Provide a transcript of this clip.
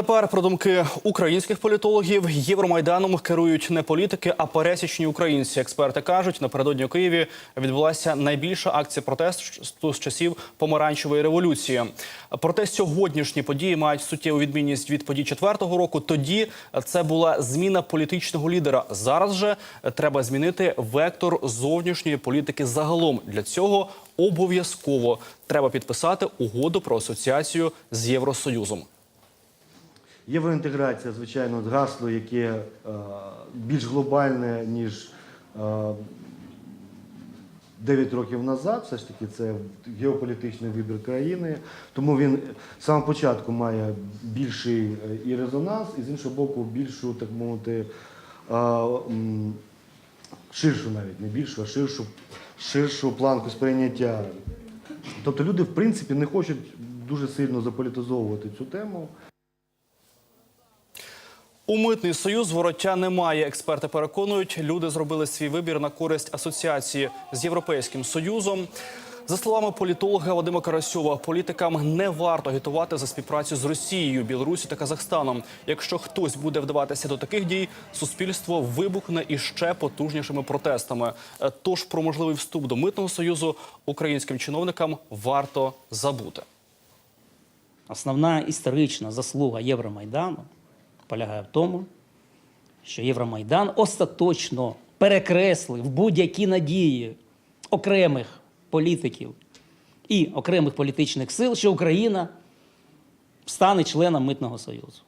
Тепер про думки українських політологів Євромайданом керують не політики, а пересічні українці. Експерти кажуть, напередодні у Києві відбулася найбільша акція протесту з часів помаранчевої революції. Проте сьогоднішні події мають суттєву відмінність від подій четвертого року. Тоді це була зміна політичного лідера. Зараз же треба змінити вектор зовнішньої політики загалом. Для цього обов'язково треба підписати угоду про асоціацію з Євросоюзом. Євроінтеграція, звичайно, гасло, яке е, більш глобальне, ніж е, 9 років назад. Все ж таки, це геополітичний вибір країни. Тому він з самого початку має більший е, і резонанс, і з іншого боку, більшу, так мовити, е, ширшу навіть, не більшу, а ширшу, ширшу планку сприйняття. Тобто люди, в принципі, не хочуть дуже сильно заполітизовувати цю тему. У митний союз вороття немає. Експерти переконують, люди зробили свій вибір на користь асоціації з європейським союзом. За словами політолога Вадима Карасьова, політикам не варто агітувати за співпрацю з Росією, Білорусі та Казахстаном. Якщо хтось буде вдаватися до таких дій, суспільство вибухне іще потужнішими протестами. Е, Тож про можливий вступ до митного союзу українським чиновникам варто забути. Основна історична заслуга Євромайдану полягає в тому, що Євромайдан остаточно перекреслив будь-які надії окремих політиків і окремих політичних сил, що Україна стане членом Митного Союзу.